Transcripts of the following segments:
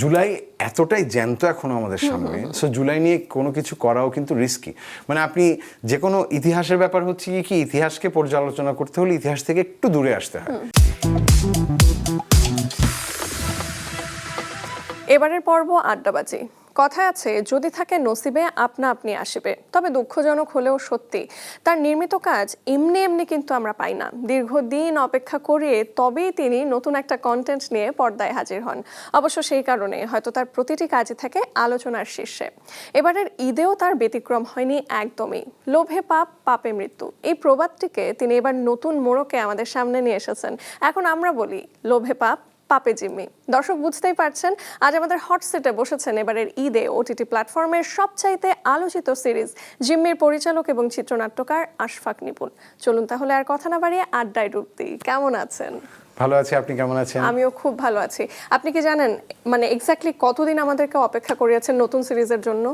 জুলাই এতটাই জ্যান্ত এখনও আমাদের সামনে। সো জুলাই নিয়ে কোনো কিছু করাও কিন্তু রিস্কি মানে আপনি যে কোনো ইতিহাসের ব্যাপার হচ্ছে কি কি ইতিহাসকে পর্যালোচনা করতে হলে ইতিহাস থেকে একটু দূরে আসতে হয়। এবারের পর্ব আড্ডাবাজি। কথা আছে, যদি থাকে নসিবে আপনা আপনি আসিবে, তবে দুঃখজনক হলেও সত্যি। তার নির্মিত কাজ এমনি এমনি কিন্তু আমরা পাই না। দীর্ঘদিন অপেক্ষা করিয়ে তবেই তিনি নতুন একটা কন্টেন্ট নিয়ে পর্দায় হাজির হন। অবশ্য সেই কারণে হয়তো তার প্রতিটি কাজে থাকে আলোচনার শীর্ষে। এবারের ঈদেও তার ব্যতিক্রম হয়নি একদমই। লোভে পাপ, পাপে মৃত্যু। এই প্রবাদটিকে তিনি এবার নতুন মোড়কে আমাদের সামনে নিয়ে এসেছেন। এখন আমরা বলি, লোভে পাপ পাপে জিম্মি। দর্শক বুঝতেই পারছেন আজ আমাদের হট সেটে বসেছেন এবারের ঈদে ওটিটি প্ল্যাটফর্মের সবচাইতে আলোচিত সিরিজ জিম্মির পরিচালক এবং চিত্রনাট্যকার আশফাক নিপুণ। চলুন তাহলে আর কথা না বাড়িয়ে আড্ডায় ডুব দিই। কেমন আছেন? ভালো আছি আপনি কেমন আছেন? আমিও খুব ভালো আছি। আপনি কি জানেন মানে এক্স্যাক্টলি কতদিন আমাদেরকে অপেক্ষা করিয়েছেন নতুন সিরিজের জন্য?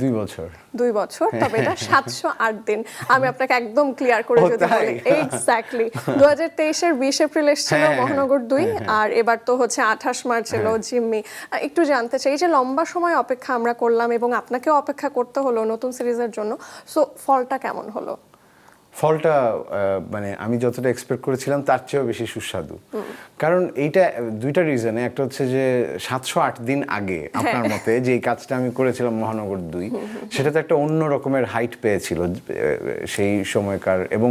দুই বছর। দুই বছর তবে এটা সাতশো আট দিন। আমি আপনাকে একদম ক্লিয়ার করে যদি বলি। এক্স্যাক্টলি দু হাজার তেইশের বিশ এপ্রিল এসেছিল হ্যাঁ, হ্যাঁ, মহানগর দুই আর এবার তো হচ্ছে আঠাশ মার্চ এলো জিম্মি। একটু জানতে চাই এই যে লম্বা সময় অপেক্ষা আমরা করলাম এবং আপনাকেও অপেক্ষা করতে হলো নতুন সিরিজের জন্য সো ফলটা কেমন হলো? ফলটা মানে আমি যতটা এক্সপেক্ট করেছিলাম তার চেয়েও বেশি সুস্বাদু। কারণ এইটা দুইটা রিজনে একটা হচ্ছে যে সাতশো আট দিন আগে আপনার মতে যে কাজটা আমি করেছিলাম মহানগর দুই সেটা তো একটা অন্য রকমের হাইট পেয়েছিল সেই সময়কার এবং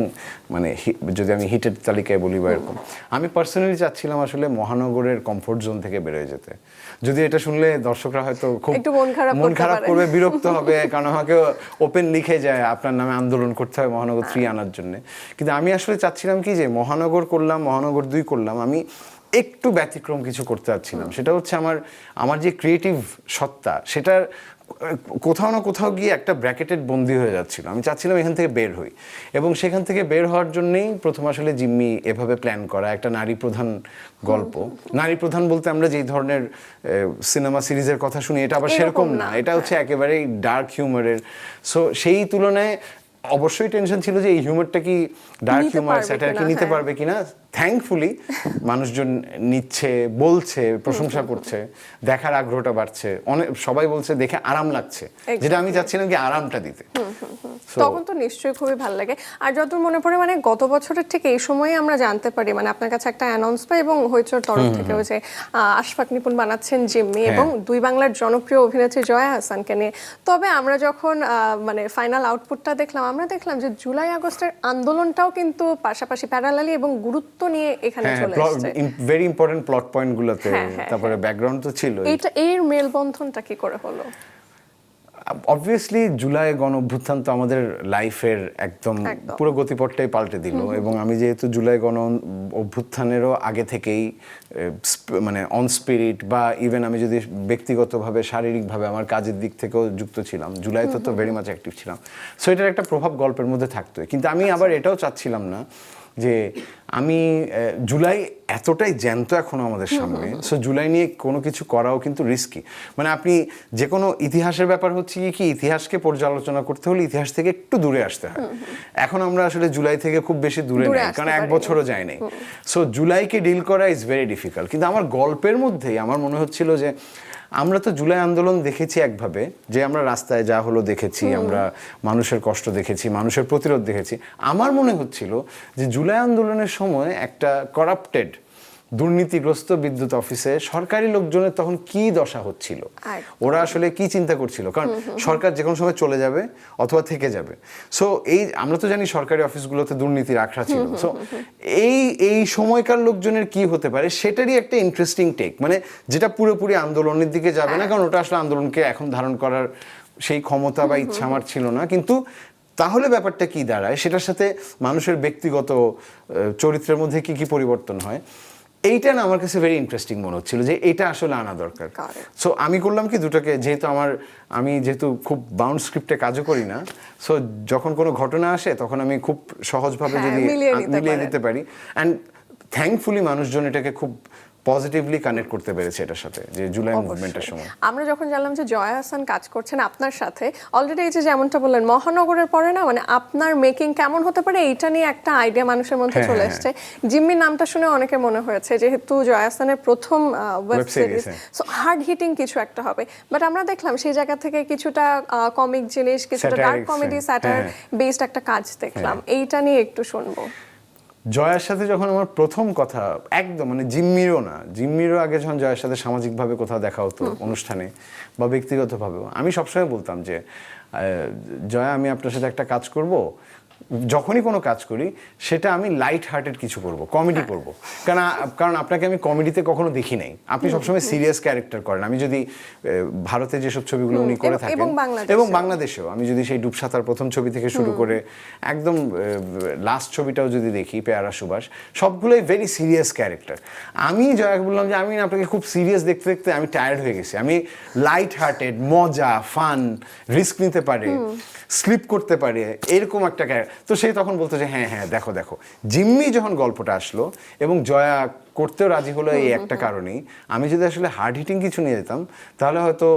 মানে যদি আমি হিটের তালিকায় বলি বা এরকম। আমি পার্সোনালি চাচ্ছিলাম আসলে মহানগরের কমফোর্ট জোন থেকে বেরোয় যেতে। যদি এটা শুনলে দর্শকরা হয়তো খুব একটু মন খারাপ মন খারাপ করবে বিরক্ত হবে কারণ আমাকে ওপেন লিখে যায় আপনার নামে আন্দোলন করতে হবে মহানগর থ্রি আনার জন্য। কিন্তু আমি আসলে চাচ্ছিলাম কি যে মহানগর করলাম মহানগর দুই করলাম আমি একটু ব্যতিক্রম কিছু করতে চাচ্ছিলাম। সেটা হচ্ছে আমার আমার যে ক্রিয়েটিভ সত্তা সেটার কোথাও না কোথাও গিয়ে একটা ব্র্যাকেটেড বন্দি হয়ে যাচ্ছিল। আমি চাচ্ছিলাম এখান থেকে বের হই। এবং সেখান থেকে বের হওয়ার জন্যেই প্রথম আসলে জিম্মি এভাবে প্ল্যান করা একটা নারী প্রধান গল্প। নারী প্রধান বলতে আমরা যেই ধরনের সিনেমা সিরিজের কথা শুনি এটা আবার সেরকম না, এটা হচ্ছে একেবারেই ডার্ক হিউমারের সো সেই তুলনায় অবশ্যই টেনশন ছিল যে এই হিউমারটা কি ডার্ক হিউমার স্যাটার কি নিতে হ্যাঁ। পারবে কিনা? থ্যাঙ্কফুলি মানুষজন নিচ্ছে বলছে প্রশংসা করছে দেখার আগ্রহটা বাড়ছে। অনেক সবাই বলছে দেখে আরাম লাগছে। যেটা আমি চাচ্ছিলাম কি আরামটা দিতে। তখন তো নিশ্চয়ই খুবই ভালো লাগে। আর যতদূর মনে পড়ে মানে গত বছরের থেকে এই সময়ে আমরা জানতে পারি মানে আপনার কাছে একটা অ্যানাউন্স পাই এবং হইচর তরফ থেকে যে আহ, আশফাক নিপুণ বানাচ্ছেন জিম্মি হ্যাঁ। এবং দুই বাংলার জনপ্রিয় অভিনেত্রী জয়া হাসানকে নিয়ে। তবে আমরা যখন আহ, মানে ফাইনাল আউটপুটটা দেখলাম আমরা দেখলাম যে জুলাই আগস্টের আন্দোলনটাও কিন্তু পাশাপাশি প্যারালালি এবং গুরুত্ব নিয়ে এখানে চলে এসেছে। ভেরি ইম্পর্টেন্ট প্লট পয়েন্ট গুলোতে হ্যাঁ, তারপরে ব্যাকগ্রাউন্ড তো ছিল এইটা এর মেলবন্ধনটা কি করে হলো? অবভিয়াসলি জুলাই গণ অভ্যুত্থান তো আমাদের লাইফের একদম। পুরো গতিপথটাই পাল্টে দিল এবং আমি যেহেতু জুলাই গণ অভ্যুত্থানেরও আগে থেকেই মানে অন স্পিরিট বা ইভেন আমি যদি ব্যক্তিগতভাবে শারীরিকভাবে আমার কাজের দিক থেকেও যুক্ত ছিলাম জুলাই তো তো ভেরি মাচ অ্যাক্টিভ ছিলাম। সো এটার একটা প্রভাব গল্পের মধ্যে থাকতো কিন্তু আমি আবার এটাও চাচ্ছিলাম না যে আমি জুলাই এতটাই জ্যান্ত এখনও আমাদের সামনে। সো জুলাই নিয়ে কোনো কিছু করাও কিন্তু রিস্কি মানে আপনি যে কোনো ইতিহাসের ব্যাপার হচ্ছে কি কি ইতিহাসকে পর্যালোচনা করতে হলে ইতিহাস থেকে একটু দূরে আসতে হয়। এখন আমরা আসলে জুলাই থেকে খুব বেশি দূরে নেই কারণ এক বছরও যায় নাই। সো জুলাইকে ডিল করা ইজ ভেরি ডিফিকাল্ট কিন্তু আমার গল্পের মধ্যেই আমার মনে হচ্ছিল যে আমরা তো জুলাই আন্দোলন দেখেছি একভাবে যে আমরা রাস্তায় যা হলো দেখেছি আমরা মানুষের কষ্ট দেখেছি মানুষের প্রতিরোধ দেখেছি। আমার মনে হচ্ছিল যে জুলাই আন্দোলনের সময় একটা করাপ্টেড দুর্নীতিগ্রস্ত বিদ্যুৎ অফিসে সরকারি লোকজনের তখন কি দশা হচ্ছিল? ওরা আসলে কি চিন্তা করছিল? কারণ সরকার যে কোনো সময় চলে যাবে অথবা থেকে যাবে। সো এই আমরা তো জানি সরকারি অফিসগুলোতে দুর্নীতির আখড়া ছিল। সো এই এই সময়কার লোকজনের কি হতে পারে সেটারই একটা ইন্টারেস্টিং টেক মানে যেটা পুরোপুরি আন্দোলনের দিকে যাবে না কারণ ওটা আসলে আন্দোলনকে এখন ধারণ করার সেই ক্ষমতা বা ইচ্ছা আমার ছিল না। কিন্তু তাহলে ব্যাপারটা কি দাঁড়ায়? সেটার সাথে মানুষের ব্যক্তিগত চরিত্রের মধ্যে কি কি পরিবর্তন হয়? এইটা না আমার কাছে ভেরি ইন্টারেস্টিং মনে হচ্ছিল যে এটা আসলে আনা দরকার। সো আমি করলাম কি দুটোকে যেহেতু আমার আমি যেহেতু খুব বাউন্ড স্ক্রিপ্টে কাজও করি না সো যখন কোনো ঘটনা আসে তখন আমি খুব সহজভাবে হ্যাঁ, যদি মিলিয়ে নিতে দিতে পারি। অ্যান্ড থ্যাঙ্কফুলি মানুষজন এটাকে খুব পজিটিভলি কানেক্ট করতে পেরেছে এটার সাথে যে জুলাই মুভমেন্টের সময়। আমরা যখন জানলাম যে জয়া হাসান কাজ করছেন আপনার সাথে অলরেডি এই যে যেমনটা বললেন মহানগরের পরে না মানে আপনার মেকিং কেমন হতে পারে এইটা নিয়ে একটা আইডিয়া মানুষের মধ্যে হ্যাঁ, চলে হ্যাঁ, এসছে। জিম্মি নামটা শুনে অনেকে মনে হয়েছে যেহেতু জয়া হাসানের প্রথম ওয়েব সিরিজ হ্যাঁ। সো হার্ড হিটিং কিছু একটা হবে। বাট আমরা দেখলাম সেই জায়গা থেকে কিছুটা কমিক জিনিস কিছুটা ডার্ক কমেডি হ্যাঁ, স্যাটার হ্যাঁ। বেসড একটা কাজ দেখলাম। এইটা নিয়ে একটু শুনব। জয়ার সাথে যখন আমার প্রথম কথা একদম মানে জিম্মিরও না জিম্মিরও আগে যখন জয়ার সাথে সামাজিকভাবে কোথাও দেখা হতো অনুষ্ঠানে বা ব্যক্তিগতভাবেও আমি সবসময় বলতাম যে জয়া আমি আপনার সাথে একটা কাজ করব যখনই কোনো কাজ করি সেটা আমি লাইট হার্টেড কিছু করব কমেডি করব। কারণ কারণ আপনাকে আমি কমেডিতে কখনো দেখি নাই। আপনি সবসময় সিরিয়াস ক্যারেক্টার করেন। আমি যদি ভারতে যেসব ছবিগুলো উনি করে থাকেন এবং বাংলাদেশেও। আমি যদি সেই ডুবসাঁতার প্রথম ছবি থেকে শুরু করে একদম লাস্ট ছবিটাও যদি দেখি পেয়ারা সুভাষ সবগুলোই ভেরি সিরিয়াস ক্যারেক্টার আমি জয়াকে বললাম যে আমি আপনাকে খুব সিরিয়াস দেখতে দেখতে আমি টায়ার্ড হয়ে গেছি। আমি লাইট হার্টেড মজা ফান রিস্ক নিতে পারে স্লিপ করতে পারে এরকম একটা ক্যারেক্টার তো সে তখন বলতো যে হ্যাঁ হ্যাঁ দেখো দেখো। জিম্মি যখন গল্পটা আসলো এবং জয়া করতেও রাজি হলো এই একটা কারণেই আমি যদি আসলে হার্ড হিটিং কিছু নিয়ে যেতাম তাহলে হয়তো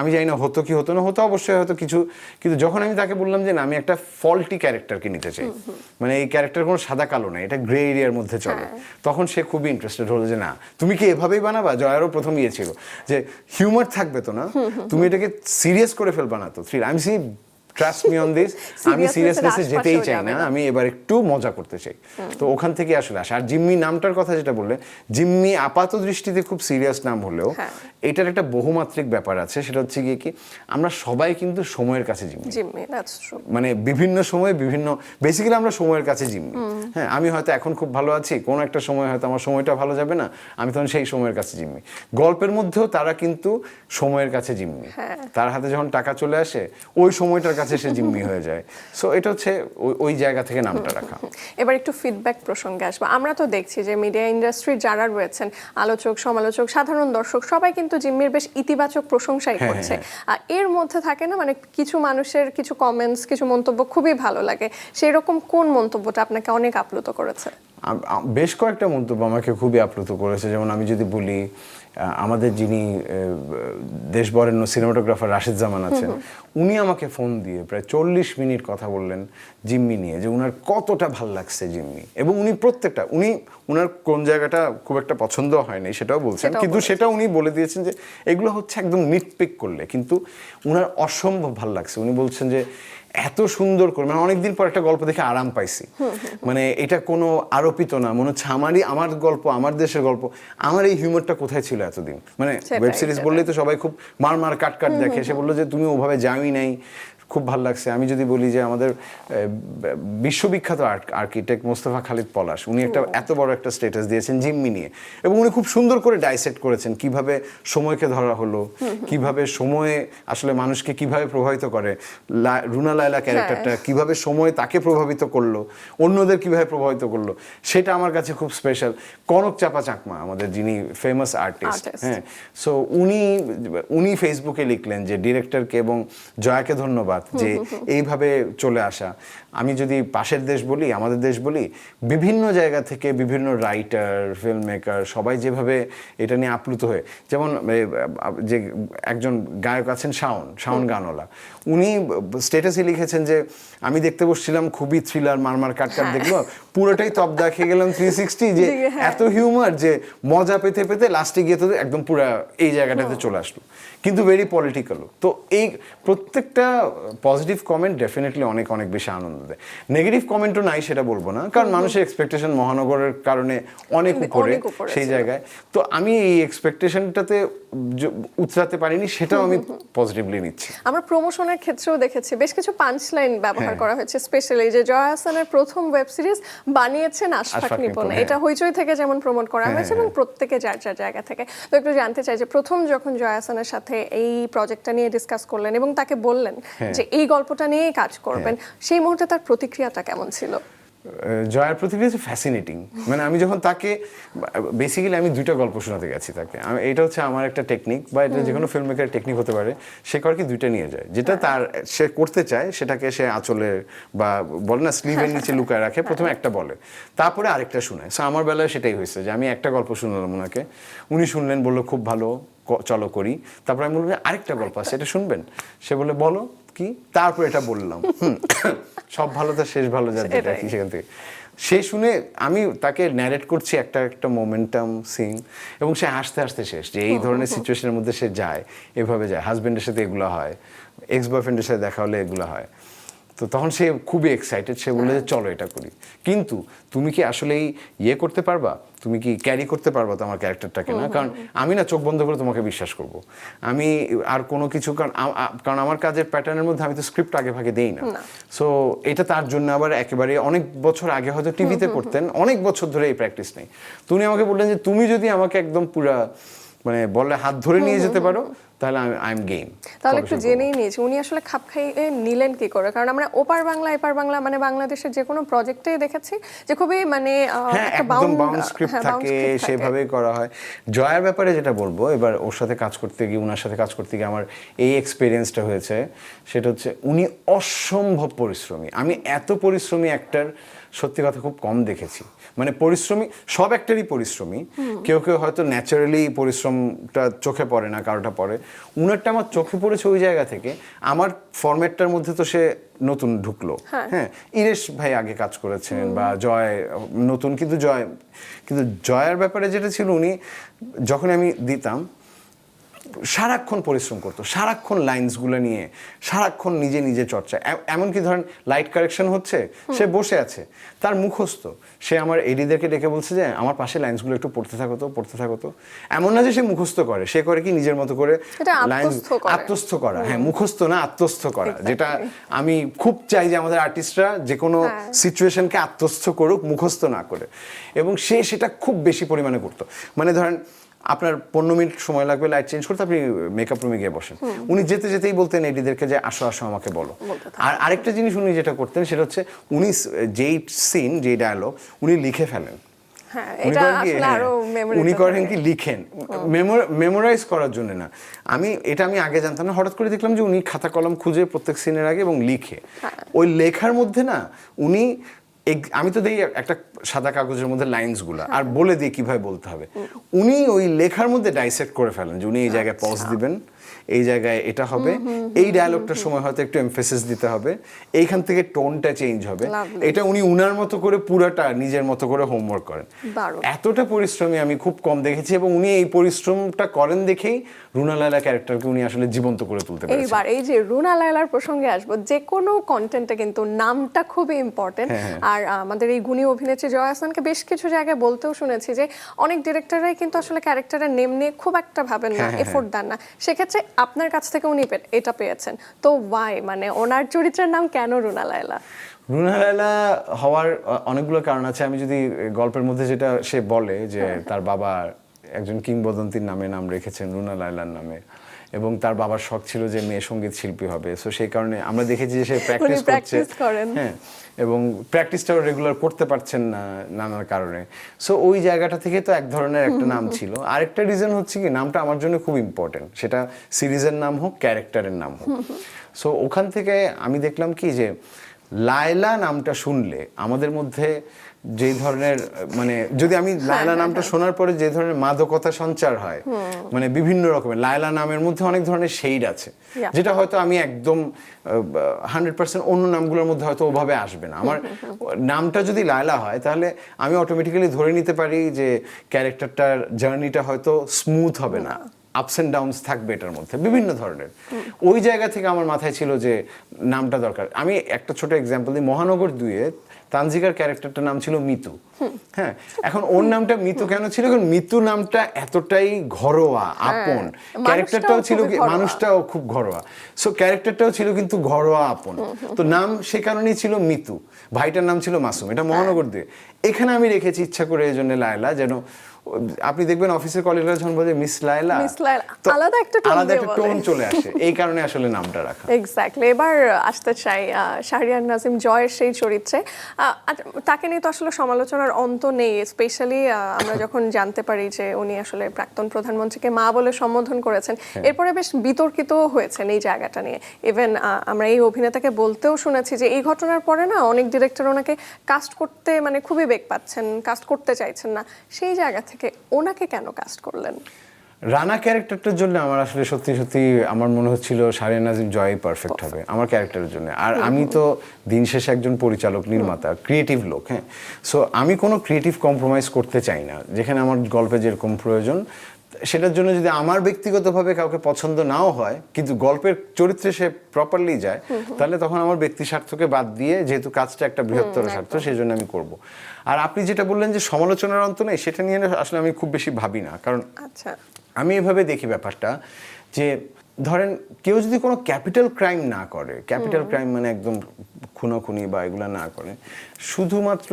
আমি জানি না হতো কি হতো না হতো অবশ্যই হয়তো কিছু কিন্তু যখন আমি তাকে বললাম যে না আমি একটা ফল্টি ক্যারেক্টারকে নিতে চাই। মানে এই ক্যারেক্টার কোনো সাদা কালো না এটা গ্রে এরিয়ার মধ্যে চলে। তখন সে খুবই ইন্টারেস্টেড হলো যে না তুমি কি এভাবেই বানাবা? জয়ারও প্রথম ইয়ে ছিল যে হিউমার থাকবে তো না? তুমি এটাকে সিরিয়াস করে ফেলবা না তো থ্রিল আমি see trust me on this আমি সিরিয়াসনেসে যেতেই চাই না। আমি এবার একটু মজা করতে চাই। তো ওখান থেকে আসলে আসে। আর জিম্মি নামটার কথা যেটা বললে জিম্মি আপাত দৃষ্টিতে খুব সিরিয়াস নাম হলেও হ্যাঁ। এটার একটা বহুমাত্রিক ব্যাপার আছে। সেটা হচ্ছে গিয়ে কি আমরা সবাই কিন্তু সময়ের কাছে জিম্মি। মানে বিভিন্ন সময়ে বিভিন্ন বেসিক্যালি আমরা সময়ের কাছে জিম্মি। হ্যাঁ আমি হয়তো এখন খুব ভালো আছি কোনো একটা সময় হয়তো আমার সময়টা ভালো যাবে না আমি তখন সেই সময়ের কাছে জিম্মি। গল্পের মধ্যেও তারা কিন্তু সময়ের কাছে জিম্মি। হ্যাঁ। তার হাতে যখন টাকা চলে আসে ওই সময়টার কাছে সে জিম্মি হয়ে যায়। সো এটা হচ্ছে ওই- জায়গা থেকে নামটা রাখা। এবার একটু ফিডব্যাক প্রসঙ্গে আসব। আমরা তো দেখছি যে মিডিয়া ইন্ডাস্ট্রির যারা রয়েছেন আলোচক সমালোচক সাধারণ দর্শক সবাই কিন্তু জিম্মির বেশ ইতিবাচক প্রশংসাই হ্যাঁ, করছে। হ্যাঁ, আর এর মধ্যে থাকে না মানে কিছু মানুষের কিছু কমেন্টস কিছু মন্তব্য খুবই ভালো লাগে। সেই রকম কোন মন্তব্যটা আপনাকে অনেক আপ্লুত করেছে? বেশ কয়েকটা মন্তব্য আমাকে খুবই আপ্লুত করেছে। যেমন আমি যদি বলি আমাদের যিনি দেশ বরেণ্য সিনেমাটোগ্রাফার রাশেদ জামান আছেন উনি আমাকে ফোন দিয়ে প্রায় চল্লিশ মিনিট কথা বললেন জিম্মি নিয়ে যে উনার কতটা ভালো লাগছে জিম্মি। এবং উনি প্রত্যেকটা উনি উনার কোন জায়গাটা খুব একটা পছন্দ হয়নি সেটাও বলছেন। কিন্তু। সেটা উনি বলে দিয়েছেন যে এগুলো হচ্ছে একদম নিটপিক করলে। কিন্তু উনার অসম্ভব ভালো লাগছে। উনি বলছেন যে এত সুন্দর করে মানে অনেকদিন পর একটা গল্প দেখে আরাম পাইছি। মানে এটা কোনো আরোপিত না মনে হচ্ছে আমারই আমার গল্প আমার দেশের গল্প আমার এই হিউমারটা কোথায় ছিল এতদিন? মানে ওয়েব সিরিজ বললেই তো সবাই খুব মার মার কাট কাট দেখে। সে বলল যে তুমি ওভাবে যাওই নাই। খুব ভালো লাগছে। আমি যদি বলি যে আমাদের বিশ্ববিখ্যাত আর্কিটেক্ট মোস্তফা খালিদ পলাশ উনি একটা এত বড় একটা স্টেটাস দিয়েছেন জিম্মি নিয়ে। এবং উনি খুব সুন্দর করে ডাইসেক্ট করেছেন কীভাবে সময়কে ধরা হলো কীভাবে সময়ে আসলে মানুষকে কীভাবে প্রভাবিত করে রুনা লায়লা ক্যারেক্টারটা কীভাবে সময় তাকে প্রভাবিত করল অন্যদের কীভাবে প্রভাবিত করল সেটা আমার কাছে খুব স্পেশাল কনক চাপা চাকমা আমাদের যিনি ফেমাস আর্টিস্ট হ্যাঁ। সো উনি উনি ফেসবুকে লিখলেন যে ডিরেক্টরকে এবং জয়াকে ধন্যবাদ যে এইভাবে চলে আসা। আমি যদি পাশের দেশ বলি আমাদের দেশ বলি বিভিন্ন জায়গা থেকে বিভিন্ন রাইটার ফিল্ম মেকার সবাই যেভাবে এটা নিয়ে আপ্লুত হয়ে যেমন যে একজন গায়ক আছেন শাওন শাওন গানওয়ালা উনি স্টেটাসে লিখেছেন যে আমি দেখতে বসছিলাম খুবই থ্রিলার মারমার কাটকাট দেখল পুরোটাই তপ দেখে গেলাম থ্রি সিক্সটি যে হ্যাঁ। এত হিউমার যে মজা পেতে পেতে লাস্টে গিয়ে তো একদম পুরা এই জায়গাটাতে চলে আসলো। কিন্তু ভেরি পলিটিক্যাল তো এই প্রত্যেকটা পজিটিভ কমেন্ট ডেফিনেটলি অনেক অনেক বেশি আনন্দ দেয়। নেগেটিভ কমেন্টও নাই সেটা বলব না কারণ মানুষের এক্সপেকটেশন মহানগরের কারণে অনেক উপরে সেই জায়গায়। তো আমি এই এক্সপেকটেশনটাতে উতরাতে পারিনি সেটাও আমি পজিটিভলি নিচ্ছি। আমরা প্রমোশনের ক্ষেত্রেও দেখেছি বেশ কিছু পাঞ্চ লাইন ব্যবহার হ্যাঁ। করা হয়েছে স্পেশালি যে জয়া হাসানের প্রথম ওয়েব সিরিজ বানিয়েছেন আশফাক নিপুণ নিপুণ, এটা হইচই থেকে যেমন প্রমোট করা হ্যাঁ, হয়েছে এবং প্রত্যেকে যার যার জায়গা থেকে। তো একটু জানতে চাই যে প্রথম যখন জয়া হাসানের সাথে এই প্রজেক্টটা নিয়ে ডিসকাস করলেন এবং তাকে বললেন হ্যাঁ। যে এই গল্পটা নিয়েই কাজ করবেন। সেই মুহূর্তে তার প্রতিক্রিয়াটা কেমন ছিল? জয়ার প্রতিক্রিয়া হচ্ছে ফ্যাসিনেটিং মানে আমি যখন তাকে বেসিক্যালি আমি দুইটা গল্প শোনাতে গেছি তাকে। আমি- এটা হচ্ছে আমার একটা টেকনিক বা এটা যে কোনো ফিল্ম মেকারের টেকনিক হতে পারে সে করে কি দুইটা নিয়ে যায়। যেটা তার সে করতে চায় সেটাকে সে আঁচলে বা বলে না স্লিভের নিচে লুকায় রাখে প্রথমে একটা বলে। তারপরে আরেকটা শোনায়। সো আমার বেলায় সেটাই হয়েছে যে আমি একটা গল্প শুনলাম ওনাকে। উনি শুনলেন বলল খুব ভালো চলো করি। তারপরে আমি বললাম আরেকটা গল্প আছে এটা শুনবেন? সে বলে বলো। কি? তারপর এটা বললাম। সব ভালো তো শেষ ভালো যার যেটা কি সেখান থেকে। সে শুনে আমি তাকে ন্যারেট করছি একটা একটা মোমেন্টাম সিন এবং সে হাসতে হাসতে শেষ যে এই ধরনের সিচুয়েশনের মধ্যে সে যায় এভাবে যায়। হাজব্যান্ডের সাথে এগুলো হয় এক্স বয়ফ্রেন্ডের সাথে দেখা হলে এগুলো হয়। তো তখন সে খুবই এক্সাইটেড সে বলে যে চলো এটা করি। কিন্তু তুমি কি আসলেই ইয়ে করতে পারবা? তুমি কি ক্যারি করতে পারবা তোমার ক্যারেক্টারটাকে না? কারণ আমি না চোখ বন্ধ করে তোমাকে বিশ্বাস করব। আমি আর কোনো কিছু কারণ কারণ আমার কাজের প্যাটার্নের মধ্যে আমি তো স্ক্রিপ্ট আগে ভাগে দেই না। সো এটা তার জন্য আবার একেবারে অনেক বছর আগে হয়তো টিভিতে করতেন অনেক বছর ধরে এই প্র্যাকটিস নেই। তুমি আমাকে বললেন যে তুমি যদি আমাকে একদম পুরা মানে বললে হাত ধরে নিয়ে যেতে পারো তাহলে আই এম গেম তাহলে একটু জেনেই নিয়েছি উনি আসলে খাপ খাইয়ে নিলেন কি করে? কারণ আমরা ওপার বাংলা এপার বাংলা মানে বাংলাদেশের যে কোনো প্রজেক্টে দেখেছি যে খুবই মানে হ্যাঁ একটা একদম বাউন্ড স্ক্রিপ্ট হ্যাঁ, থাকে থাকে। সেভাবেই করা হয়। জয়ার ব্যাপারে যেটা বলব এবার ওর সাথে কাজ করতে গিয়ে ওনার সাথে কাজ করতে গিয়ে আমার এই এক্সপিরিয়েন্সটা হয়েছে। সেটা হচ্ছে উনি অসম্ভব পরিশ্রমী। আমি এত পরিশ্রমী একটার সত্যি কথা খুব কম দেখেছি। মানে পরিশ্রমী সব একটারই পরিশ্রমী। কেউ কেউ হয়তো ন্যাচারালি পরিশ্রমটা চোখে পড়ে না কারোটা পড়ে। উনারটা আমার চোখে পড়েছে ওই জায়গা থেকে। আমার ফরম্যাটটার মধ্যে তো সে নতুন ঢুকলো। হ্যাঁ। ইরেশ ভাই আগে কাজ করেছেন বা জয় নতুন কিন্তু জয় কিন্তু জয়ের ব্যাপারে যেটা ছিল উনি যখন আমি দিতাম সারাক্ষণ পরিশ্রম করতো সারাক্ষণ লাইন্সগুলো নিয়ে সারাক্ষণ নিজে নিজে চর্চা। এমনকি ধরেন লাইট কারেকশন হচ্ছে সে বসে আছে তার মুখস্থ। সে আমার এডিদেরকে ডেকে বলছে যে আমার পাশে লাইন্সগুলো একটু পড়তে থাকো তো পড়তে থাকো তো। এমন না যে সে মুখস্থ করে সে করে কি নিজের মতো করে এটা লাইন্স আত্মস্থ করা। হ্যাঁ মুখস্থ না আত্মস্থ করা। যেটা আমি খুব চাই যে আমাদের আর্টিস্টরা যে কোনো। সিচুয়েশনকে আত্মস্থ করুক মুখস্থ না করে। এবং সে সেটা খুব বেশি পরিমাণে করতো। মানে ধরেন আপনার পনেরো মিনিট সময় লাগবে লাইট চেঞ্জ করতে আপনি মেকআপ রুমে গিয়ে বসেন। উনি যেতে যেতেই বলতেন এডিদেরকে যে আসো আসো আমাকে বলো। আর আরেকটা জিনিস উনি যেটা করতেন সেটা হচ্ছে উনি যেই সিন যেই ডায়লগ উনি লিখে ফেলেন। হ্যাঁ উনি করেন কি? হ্যাঁ, লিখেন। মেমোরাইজ করার জন্য না। আমি এটা আমি আগে জানতাম না হঠাৎ করে দেখলাম যে উনি খাতা কলম খুঁজে প্রত্যেক সিনের আগে এবং লিখে। ওই লেখার মধ্যে না উনি আমি তো দিই একটা সাদা কাগজের মধ্যে লাইন্সগুলো আর বলে দিই কীভাবে বলতে হবে। উনি ওই লেখার মধ্যে ডাইসেক্ট করে ফেলেন যে উনি এই জায়গায় পজ দিবেন। এই জায়গায় এটা হবে। এই ডায়লগটার সময় হয়তো একটু এমফেসিস দিতে হবে। এইখান থেকে টোনটা চেঞ্জ হবে। এটা উনি উনার মতো করে পুরাটা নিজের মতো করে হোমওয়ার্ক করেন। এতটা পরিশ্রমী আমি খুব কম দেখেছি এবং উনি এই পরিশ্রমটা করেন দেখেই রুনা লায়লা ক্যারেক্টারকে উনি আসলে জীবন্ত করে তুলতে পেরেছেন। এইবার এই যে রুনা লায়লার প্রসঙ্গে আসব যে কোনো কন্টেন্টে কিন্তু নামটা খুবই ইম্পর্টেন্ট হ্যাঁ, আর আমাদের এই গুণী অভিনেত্রী জয়া হাসানকে বেশ কিছু জায়গায় বলতেও শুনেছি যে অনেক ডিরেক্টররাই কিন্তু আসলে ক্যারেক্টারের নেম নিয়ে খুব একটা ভাবেন না হ্যাঁ, হ্যাঁ, এফোর্ট দেন না। সেক্ষেত্রে আপনার কাছ থেকে উনি এটা পেয়েছেন। তো ওয়াই মানে ওনার চরিত্রের নাম কেন রুনা লায়লা? রুনা লায়লা হওয়ার অনেকগুলো কারণ আছে। আমি যদি গল্পের মধ্যে যেটা সে বলে যে তার বাবা একজন কিংবদন্তির নামে নাম রেখেছেন রুনা লায়লার নামে এবং তার বাবার শখ ছিল যে মেয়ে সংগীত শিল্পী হবে। সো সেই কারণে আমরা দেখেছি যে সে প্র্যাকটিস করছে। হ্যাঁ এবং প্র্যাকটিসটাও রেগুলার করতে পারছেন না নানার কারণে। সো ওই জায়গাটা থেকে তো এক ধরনের একটা নাম ছিল। আরেকটা রিজন হচ্ছে কি নামটা আমার জন্য খুব ইম্পর্টেন্ট সেটা সিরিজের নাম হোক ক্যারেক্টারের নাম হোক। সো ওখান থেকে আমি দেখলাম কি যে লায়লা নামটা শুনলে আমাদের মধ্যে যে ধরনের মানে যদি আমি লায়লা নামটা শোনার পরে যে ধরনের মাদকতা সঞ্চার হয় মানে বিভিন্ন রকমের লায়লা নামের মধ্যে অনেক ধরনের শেড আছে। যেটা হয়তো আমি একদম হান্ড্রেড পার্সেন্ট অন্য নামগুলোর মধ্যে হয়তো ওভাবে আসবে না। আমার নামটা যদি লায়লা হয় তাহলে আমি অটোমেটিক্যালি ধরে নিতে পারি যে ক্যারেক্টারটার জার্নিটা হয়তো স্মুথ হবে না। আপস অ্যান্ড ডাউনস থাকবে এটার মধ্যে বিভিন্ন ধরনের। ওই জায়গা থেকে আমার মাথায় ছিল যে নামটা দরকার। আমি একটা ছোট এক্সাম্পল দিই মহানগর দুয়ে তানজিকার ক্যারেক্টারটার নাম ছিল মিতু। হ্যাঁ এখন ওর নামটা মিতু কেন ছিল? কারণ মিতু নামটা এতটাই ঘরোয়া আপন। ক্যারেক্টারটাও ছিল খুবই কি ঘরোয়া। মানুষ ক্যারেক্টারটাও খুব ঘরোয়া। সো ক্যারেক্টারটাও ছিল কিন্তু ঘরোয়া আপন। তো নাম সে কারণেই ছিল মিতু। ভাইটার নাম ছিল মাসুম। এটা মহানগর দিয়ে। এখানে আমি রেখেছি ইচ্ছা করে এই জন্য লায়লা যেন আপনি দেখবেন অফিসের কলিগরা যখন বলে মিস লাইলা মিস লায়লা, আলাদা একটা tone আলাদা একটা টোন চলে আসে। এই কারণে আসলে নামটা রাখা। এক্স্যাক্টলি এবার আসতে চাই শাহরিয়ার নাজিম জয়ের সেই চরিত্রে। তাকে নিয়ে তো আসলে সমালোচনার অন্ত নেই স্পেশালি আমরা যখন জানতে পারি যে উনি আসলে প্রাক্তন প্রধানমন্ত্রীকে মা বলে সম্বোধন করেছেন হ্যাঁ। এরপরে বেশ বিতর্কিত হয়েছেন এই জায়গাটা নিয়ে। ইভেন আমরা এই অভিনেতাকে বলতেও শুনেছি যে এই ঘটনার পরে না অনেক ডিরেক্টর ওনাকে কাস্ট করতে মানে খুবই বেগ পাচ্ছেন কাস্ট করতে চাইছেন না। সেই জায়গা থেকে ওনাকে কেন কাস্ট করলেন? রানা ক্যারেক্টারটার জন্য আমার আসলে সত্যি সত্যি আমার মনে হচ্ছিল সারিয়া নাজিম জয় পারফেক্ট হবে আমার ক্যারেক্টারের জন্য। আর আমি তো দিন শেষে একজন পরিচালক নির্মাতা ক্রিয়েটিভ লোক হ্যাঁ। সো আমি কোনো ক্রিয়েটিভ কম্প্রোমাইজ করতে চাই না যেখানে আমার গল্পে যেরকম প্রয়োজন সেটার জন্য যদি আমার ব্যক্তিগতভাবে কাউকে পছন্দ নাও হয় কিন্তু গল্পের চরিত্রে সে প্রপারলি যায় তাহলে তখন আমার ব্যক্তি স্বার্থকে বাদ দিয়ে যেহেতু কাজটা একটা বৃহত্তর স্বার্থ সেই জন্য আমি করব। আর আপনি যেটা বললেন যে সমালোচনার অন্ত নেই সেটা নিয়ে আসলে আমি খুব বেশি ভাবি না। কারণ আচ্ছা। আমি এভাবে দেখি ব্যাপারটা যে ধরেন কেউ যদি কোনো ক্যাপিটাল ক্রাইম না করে ক্যাপিটাল ক্রাইম মানে একদম খুনোখুনি বা এগুলো না করে শুধুমাত্র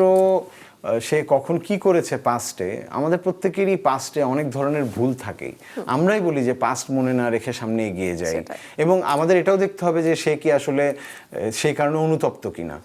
সে কখন কি করেছে পাস্টে আমাদের প্রত্যেকেরই পাস্টে অনেক ধরনের ভুল থাকে আমরাই বলি যে পাস্ট মনে না রেখে সামনে এগিয়ে যাই। এবং আমাদের এটাও দেখতে হবে যে সে কি আসলে সেই কারণে অনুতপ্ত কিনা।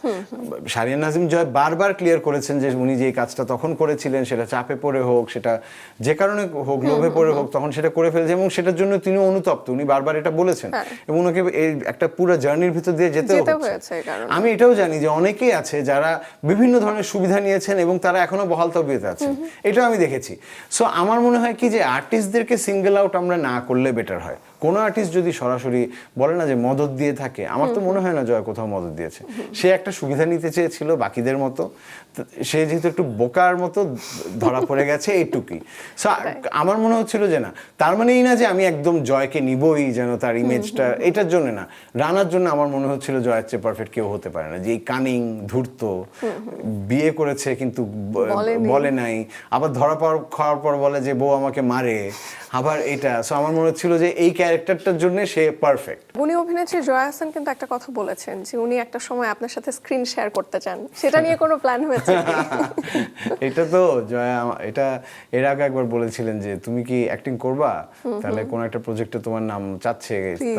সারিয়ান নাজিম জয় বারবার ক্লিয়ার করেছেন যে উনি যে কাজটা তখন করেছিলেন সেটা চাপে পড়ে হোক সেটা যে কারণে হোক লোভে পড়ে হোক তখন সেটা করে ফেলেছে এবং সেটার জন্য তিনি অনুতপ্ত। উনি বারবার এটা বলেছেন। হ্যাঁ। এবং ওনাকে এই একটা পুরো জার্নির ভিতর দিয়ে যেতে হচ্ছে। আমি এটাও জানি যে অনেকেই আছে যারা বিভিন্ন ধরনের সুবিধা নিয়েছেন এবং তারা এখনও বহাল তবিয়তে আছে। এটাও আমি দেখেছি। সো আমার মনে হয় কি যে আর্টিস্টদেরকে সিঙ্গেল আউট আমরা না করলে বেটার হয়। কোনো আর্টিস্ট যদি সরাসরি বলে না যে মদত দিয়ে থাকে আমার তো মনে হয় না জয় কোথাও মদত দিয়েছে। সে একটা সুবিধা নিতে চেয়েছিল বাকিদের মতো সে যেহেতু একটু বোকার মতো ধরা পড়ে গেছে এইটুকুই। সো আমার মনে হচ্ছিল যে না তার মানে এই না যে আমি একদম জয়কে নিবই যেন তার ইমেজটা এটার জন্য না। রানার জন্য আমার মনে হচ্ছিল জয়ের চেয়ে পারফেক্ট কেউ হতে পারে না। যে এই কানিং ধূর্ত বিয়ে করেছে কিন্তু বলে নাই। আবার ধরা পর খাওয়ার পর বলে যে বউ আমাকে মারে আবার এটা। সো আমার মনে হচ্ছিল যে এই ক্যারেক্টারটার জন্য সে পারফেক্ট উনি অভিনেত্রী জয়া হাসান কিন্তু একটা কথা বলেছেন যে উনি একটা সময় আপনার সাথে স্ক্রিন শেয়ার করতে চান। সেটা নিয়ে কোনো প্ল্যান হয়েছে? এটা তো জয়া এটা এর আগে একবার বলেছিলেন যে তুমি কি অ্যাক্টিং করবা? তাহলে কোন একটা প্রজেক্টে তোমার নাম চাচ্ছে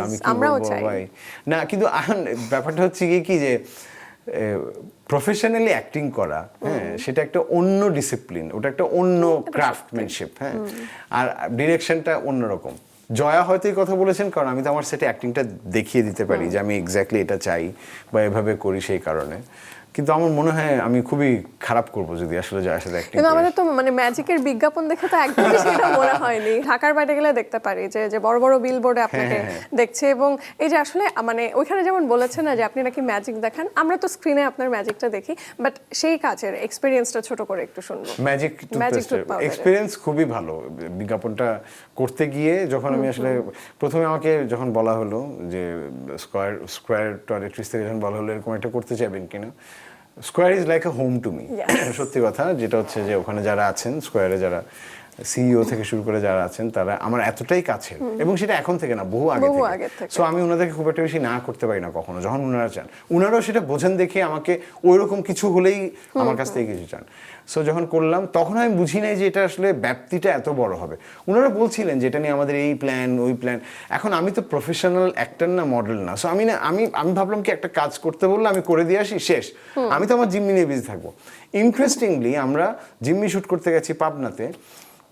আমি কি বলব ভাই? না কিন্তু ব্যাপারটা হচ্ছে কি কি যে প্রফেশনালি অ্যাক্টিং করা হ্যাঁ সেটা একটা অন্য ডিসিপ্লিন ওটা একটা অন্য ক্রাফটম্যানশিপ হ্যাঁ। আর ডিরেকশনটা অন্যরকম। জয়া হয়তো এই কথা বলেছেন কারণ আমি তো আমার সেটা অ্যাক্টিংটা দেখিয়ে দিতে পারি যে আমি এক্স্যাক্টলি এটা চাই বা এভাবে করি সেই কারণে। কিন্তু আমার মনে হয় আমি খুবই খারাপ করব যদি আসলে জয়ের সাথে অ্যাক্টিং কিন্তু আমাদের তো মানে ম্যাজিকের বিজ্ঞাপন দেখে তো একদমই সেটা মনে হয়নি। ঢাকার বাইরে গেলে দেখতে পারি যে যে বড় বড় বিলবোর্ডে আপনাকে হ্যাঁ, হ্যাঁ। দেখছে এবং এই যে আসলে মানে ওইখানে যেমন বলেছেন না যে আপনি নাকি ম্যাজিক দেখান আমরা তো স্ক্রিনে আপনার ম্যাজিকটা দেখি বাট সেই কাজের এক্সপিরিয়েন্সটা ছোট করে একটু শুনব। ম্যাজিক powder-এর। এক্সপিরিয়েন্স খুবই ভালো। বিজ্ঞাপনটা করতে গিয়ে যখন আমি আসলে প্রথমে আমাকে যখন বলা হলো যে স্কোয়ার স্কোয়ার টয়লেট্রিস থেকে যখন বলা হলো এরকম একটা করতে চাইবেন কিনা square is like a home to me সত্যি কথা যেটা হচ্ছে যে ওখানে যারা আছেন স্কোয়ারে যারা সিইও থেকে শুরু করে যারা আছেন তারা আমার এতটাই কাছে এবং সেটা এখন থেকে না বহু আগে থেকে। সো আমি ওনাদেরকে খুব একটা বেশি না করতে পারি না কখনো। যখন ওনারা চান ওনারাও সেটা বোঝেন দেখে আমাকে ওই রকম কিছু হলেই আমার কাছ থেকে কিছু চান। সো যখন করলাম তখন আমি বুঝি নাই যে এটা আসলে ব্যাপ্তিটা এত বড় হবে। ওনারা বলছিলেন যে এটা নিয়ে আমাদের এই প্ল্যান ওই প্ল্যান এখন আমি তো প্রফেশনাল অ্যাক্টর না মডেল না। সো আমি না আমি আমি ভাবলাম কি একটা কাজ করতে বললে আমি করে দিয়ে আসি শেষ। আমি তো আমার জিম্মি নিয়ে বিজি থাকব। ইন্টারেস্টিংলি আমরা জিম্মি শুট করতে গেছি পাবনাতে।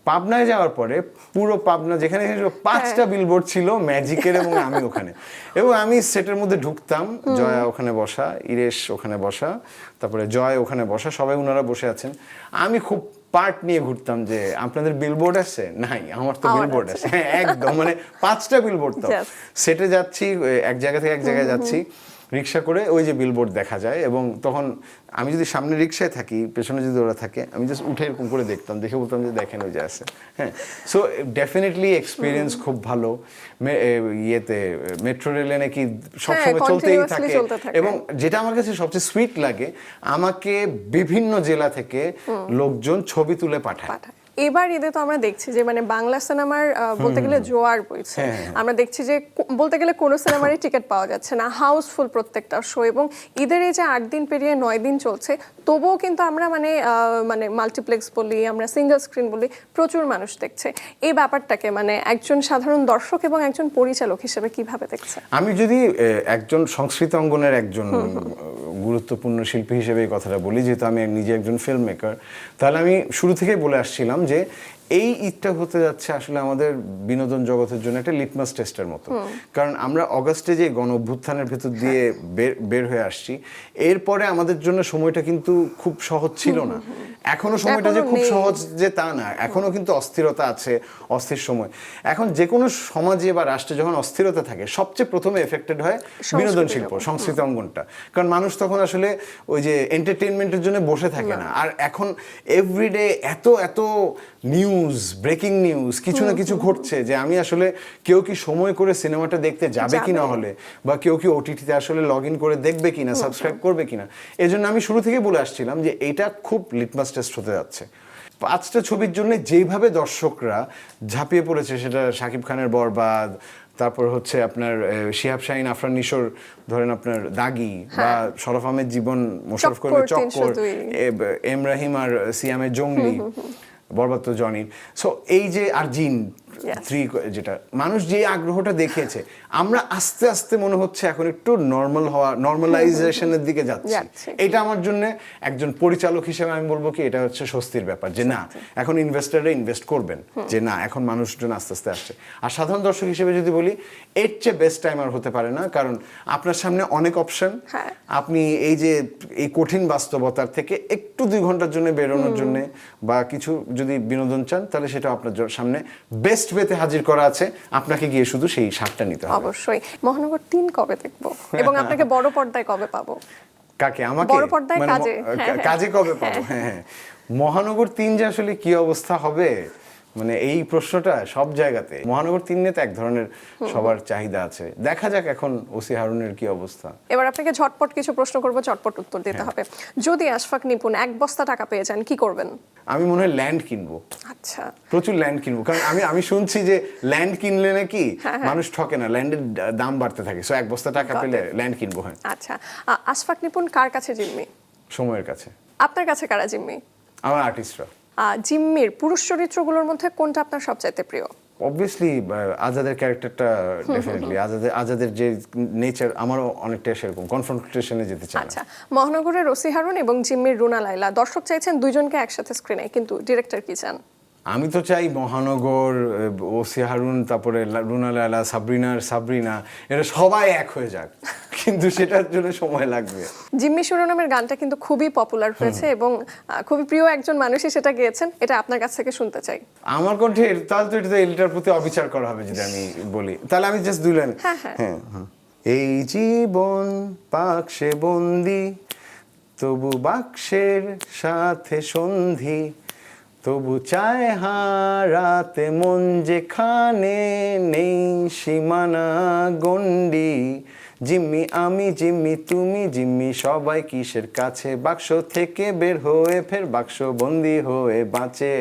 পাবনায় যাওয়ার পরে পুরো পাবনা যেখানে ছিল, পাঁচটা বিলবোর্ড ছিল ম্যাজিকের এবং আমি ওখানে। এবং আমি সেটের মধ্যে ঢুকতাম জয়া ওখানে বসা ইরেশ ওখানে বসা তারপরে জয় ওখানে বসা সবাই ওনারা বসে আছেন। আমি খুব পার্ট নিয়ে ঘুরতাম যে আপনাদের বিলবোর্ড আছে? নাই আমার তো বিলবোর্ড আছে। আছে। হ্যাঁ, একদম মানে পাঁচটা বিলবোর্ড তো। সেটে যাচ্ছি এক জায়গা থেকে এক জায়গায় যাচ্ছি। রিক্সা করে ওই যে বিলবোর্ড দেখা যায় এবং তখন আমি যদি সামনে রিক্সায় থাকি পেছনে যদি ওরা থাকে আমি জাস্ট উঠে এরকম করে দেখতাম দেখে বলতাম যে দেখেন ওই যে আছে হ্যাঁ। সো ডেফিনেটলি এক্সপিরিয়েন্স খুব ভালো। ইয়েতে মেট্রো রেলে নাকি সবসময় চলতেই থাকে। এবং যেটা আমার কাছে সবচেয়ে সুইট লাগে আমাকে বিভিন্ন জেলা থেকে লোকজন ছবি তুলে পাঠায়। পাঠায়। এবার ঈদে তো আমরা দেখছি যে মানে বাংলা সিনেমার বলতে গেলে জোয়ার বইছে। হ্যাঁ। আমরা দেখছি যে বলতে গেলে কোনো সিনেমারই টিকিট পাওয়া যাচ্ছে না। হাউসফুল প্রত্যেকটা শো এবং ঈদের এই যে আট দিন পেরিয়ে নয় দিন চলছে তবুও কিন্তু আমরা মানে মানে মাল্টিপ্লেক্স বলি আমরা সিঙ্গেল স্ক্রিন বলি প্রচুর মানুষ দেখছে। এই ব্যাপারটাকে মানে একজন সাধারণ দর্শক এবং একজন পরিচালক হিসেবে কীভাবে দেখছে? আমি যদি একজন সংস্কৃত অঙ্গনের একজন গুরুত্বপূর্ণ শিল্পী হিসেবে এই কথাটা বলি যেহেতু আমি নিজে একজন ফিল্ম মেকার তাহলে আমি শুরু থেকেই বলে আসছিলাম যে এই ঈদটা হতে যাচ্ছে আসলে আমাদের বিনোদন জগতের জন্য একটা লিটমাস টেস্টের মতো। কারণ আমরা অগাস্টে যে গণ অভ্যুত্থানের ভেতর দিয়ে বের বের হয়ে আসছি এরপরে আমাদের জন্য সময়টা কিন্তু খুব সহজ ছিল না। এখনও সময়টা যে খুব সহজ যে তা না। এখনও কিন্তু অস্থিরতা আছে অস্থির সময়। এখন যে কোনো সমাজে বা রাষ্ট্রে যখন অস্থিরতা থাকে সবচেয়ে প্রথমে এফেক্টেড হয় বিনোদন শিল্প সংস্কৃতি অঙ্গনটা। কারণ মানুষ তখন আসলে ওই যে এন্টারটেনমেন্টের জন্য বসে থাকে না। আর এখন এভরিডে এত এত নিউজ ব্রেকিং নিউজ কিছু না কিছু ঘটছে যে আমি আসলে কেউ কি সময় করে সিনেমাটা দেখতে যাবে কি না হলে বা কেউ কি ওটিটিতে আসলে লগ ইন করে দেখবে কিনা সাবস্ক্রাইব করবে কিনা। এই জন্য আমি শুরু থেকে বলে আসছিলাম যে এটা খুব লিটমাস টেস্ট হতে যাচ্ছে। পাঁচটা ছবির জন্য যেইভাবে দর্শকরা ঝাঁপিয়ে পড়েছে সেটা শাকিব খানের বরবাদ তারপর হচ্ছে আপনার শিহাব শাহিন আফরান নিশোর ধরেন আপনার দাগি বা শরফ আহমেদ জীবন মোশারফ করিমের চক্কর এম রাহিম আর সিয়ামের জঙ্গলি। বরবাদ জনির সো এই যে আর জিন. থ্রি যেটা মানুষ যে আগ্রহটা দেখিয়েছে আমরা আস্তে আস্তে মনে হচ্ছে এখন একটু নর্মাল হওয়া নর্মালাইজেশনের দিকে যাচ্ছি। এটা আমার জন্য একজন পরিচালক হিসেবে আমি বলব কি এটা হচ্ছে স্বস্তির ব্যাপার যে না এখন ইনভেস্টাররা ইনভেস্ট করবেন যে না এখন মানুষজন আস্তে আস্তে আসছে। আর সাধারণ দর্শক হিসেবে যদি বলি এর চেয়ে বেস্ট টাইম আর হতে পারে না কারণ আপনার সামনে অনেক অপশন হ্যাঁ। আপনি এই যে এই কঠিন বাস্তবতার থেকে একটু দুই ঘণ্টার জন্য বেরোনোর জন্য বা কিছু যদি বিনোদন চান তাহলে সেটা আপনার সামনে বেস্ট ওয়েতে হাজির করা আছে আপনাকে গিয়ে শুধু সেই স্বাদটা নিতে হবে। অবশ্যই। মহানগর তিন কবে দেখব? এবং আপনাকে বড় পর্দায় কবে পাবো? কাকে? আমাকে? বড় পর্দায় মানে কাজে, হ্যাঁ, হ্যাঁ। কাজে কবে পাবো? হ্যাঁ হ্যাঁ। মহানগর তিন যে আসলে কি অবস্থা হবে? মানে এই প্রশ্নটা সব জায়গাতে। মহানগর তিন নিয়ে তো এক ধরনের সবার চাহিদা আছে। দেখা যাক এখন ওসি হারুনের কি অবস্থা। এবার আপনাকে ঝটপট কিছু প্রশ্ন করব ঝটপট উত্তর দিতে হবে। যদি আশফাক নিপুণ এক বস্তা টাকা পেয়ে যান কি করবেন? আমি মনে হয় ল্যান্ড কিনবো। আচ্ছা। প্রচুর ল্যান্ড কিনবো। কারণ আমি আমি শুনছি যে ল্যান্ড কিনলে নাকি হ্যাঁ, মানুষ ঠকে না ল্যান্ডের দাম বাড়তে থাকে। সো এক বস্তা টাকা পেলে ল্যান্ড কিনবো হ্যাঁ। আচ্ছা। আশফাক নিপুণ কার কাছে জিম্মি? সময়ের কাছে। আপনার কাছে কারা জিম্মি? আমার আর্টিস্টরা জিম্মির পুরুষ চরিত্রগুলোর মধ্যে কোনটা আপনার সবচাইতে প্রিয়? অবভিয়াসলি আজাদের ক্যারেক্টারটা ডেফিনেটলি আজাদের আজাদের যে নেচার আমারও অনেকটা সেরকম। কনফ্রন্টেশনে যেতে চাই আচ্ছা মহানগরের রসি হারুন এবং জিম্মির রুনা লাইলা দর্শক চাইছেন দুইজনকে একসাথে স্ক্রিনে কিন্তু ডিরেক্টর কি চান? আমি তো চাই মহানগর ওসি হারুন তারপরে রুনা লালা সাবরিনার সাবরিনা এরা সবাই এক হয়ে যাক। কিন্তু সেটার জন্য সময় লাগবে। জিম্মি শিরোনামের গানটা কিন্তু খুবই পপুলার হয়েছে এবং খুবই প্রিয় একজন মানুষই সেটা গেয়েছেন এটা আপনার কাছ থেকে শুনতে চাই। আমার কণ্ঠে তাহলে তো এটা এটার প্রতি অবিচার করা হবে যদি আমি বলি। তাহলে আমি জাস্ট দুই লাইন হ্যাঁ, হ্যাঁ। হ্যাঁ হ্যাঁ। এই জীবন বাক্সে বন্দি তবু বাক্সের সাথে সন্ধি তবু চায় হারাতে মন যেখানে নেই সীমানা গন্ডি জিম্মি আমি, জিম্মি তুমি, জিম্মি সবাই কিসের কাছে? বাক্স থেকে বের হয়ে ফের বাক্স বন্দি হয়ে বাঁচে।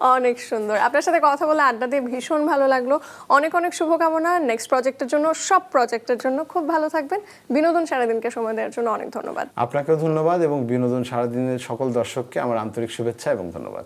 অনেক সুন্দর। আপনার সাথে কথা বলে আড্ডা দিয়ে ভীষণ ভালো লাগল। অনেক অনেক শুভকামনা। নেক্সট প্রজেক্টের জন্য, সব প্রজেক্টের জন্য খুব ভালো থাকবেন। বিনোদন সারাদিনকে সময় দেওয়ার জন্য অনেক ধন্যবাদ। আপনাকেও ধন্যবাদ এবং বিনোদন সারাদিনের সকল দর্শককে আমার আন্তরিক শুভেচ্ছা এবং ধন্যবাদ।